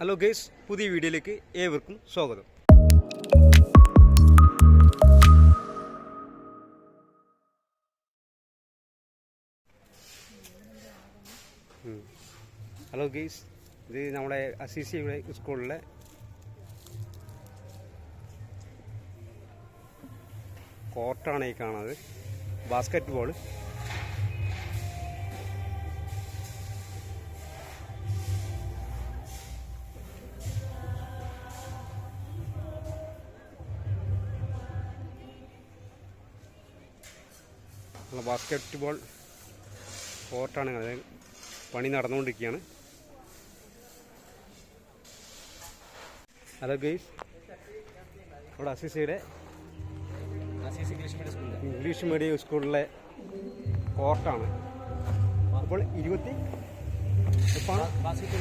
Hello guys പുതിയ വീഡിയോയിലേക്ക് ഏവർക്കും സ്വാഗതം. ഹലോ ഗേസ് ഇത് നമ്മുടെ അസിസിയുടെ സ്കൂളിലെ കോർട്ടാണ് ഈ കാണുന്നത്. ബാസ്ക്കറ്റ് ബോൾ ബാസ്ക്കറ്റ് ബോൾ കോർട്ടാണ് അതായത് പണി നടന്നുകൊണ്ടിരിക്കുകയാണ്. ഹലോ ഗെയ്സ് ഇവിടെ അസിസിയുടെ ഇംഗ്ലീഷ് മീഡിയം സ്കൂളിലെ. കോർട്ടാണ്. അപ്പോൾ ഇരുപത്തി ഇരുപത്തി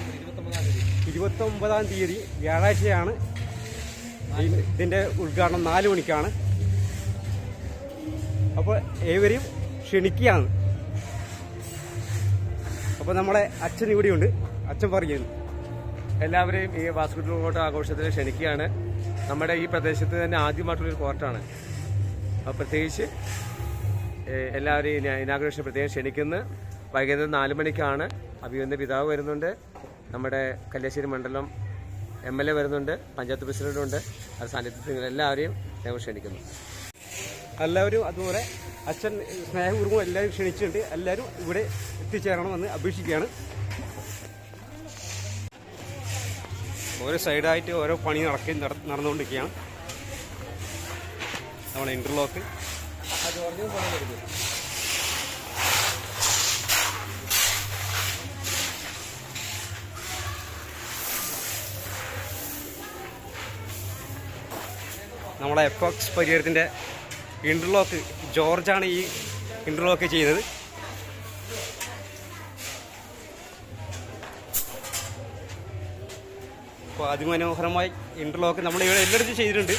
ഇരുപത്തൊമ്പതാം തീയതി. വ്യാഴാഴ്ചയാണ്. ഇതിന്റെ ഉദ്ഘാടനം നാല് മണിക്കാണ്. അപ്പോൾ ഏവരെയും ക്ഷണിക്കുകയാണ്. അപ്പോൾ നമ്മളെ അച്ഛൻ ഇവിടെയുണ്ട് അച്ഛൻ പറയുന്നു. എല്ലാവരെയും ഈ ബാസ്കറ്റ് കോർട്ട് ആഘോഷത്തിൽ ക്ഷണിക്കുകയാണ്. നമ്മുടെ ഈ പ്രദേശത്ത് തന്നെ ആദ്യമായിട്ടുള്ളൊരു കോർട്ടാണ്. അപ്പോൾ പ്രത്യേകിച്ച് എല്ലാവരെയും ഇന- ഇനാഗ്രേഷൻ പ്രത്യേകം ക്ഷണിക്കുന്നു. വൈകുന്നേരം നാല് മണിക്കാണ് അഭിയന്റെ പിതാവ് വരുന്നുണ്ട്. നമ്മുടെ കല്യാശ്ശേരി മണ്ഡലം എം എൽ എ വരുന്നുണ്ട്. പഞ്ചായത്ത് പ്രസിഡന്റുണ്ട്. അത് സാന്നിധ്യത്തിൽ എല്ലാവരെയും ഞങ്ങൾ ക്ഷണിക്കുന്നു. എല്ലാവരും അതുപോലെ അച്ഛൻ സ്നേഹപൂർവം എല്ലാവരും ക്ഷണിച്ചിട്ടുണ്ട്. എല്ലാവരും ഇവിടെ എത്തിച്ചേരണമെന്ന് അപേക്ഷിക്കുകയാണ്. ഓരോ സൈഡായിട്ട് ഓരോ പണി നടക്കുകയും നട- നടന്നുകൊണ്ടിരിക്കുകയാണ്. നമ്മുടെ ഇന്റർലോക്ക് നമ്മളെ എപ്പോക്സ് പരിഹാരത്തിന്റെ ഇന്റർലോക്ക് ജോർജാണ് ഈ ഇന്റർലോക്ക് ചെയ്തത്. അപ്പോൾ അതിമനോഹരമായി ഇന്റർലോക്ക് നമ്മൾ ഇവിടെ എല്ലായിടത്തും ചെയ്തിട്ടുണ്ട്.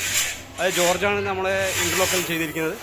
അത് ജോർജാണ് നമ്മളെ ഇന്റർലോക്കിൽ ചെയ്തിരിക്കുന്നത്.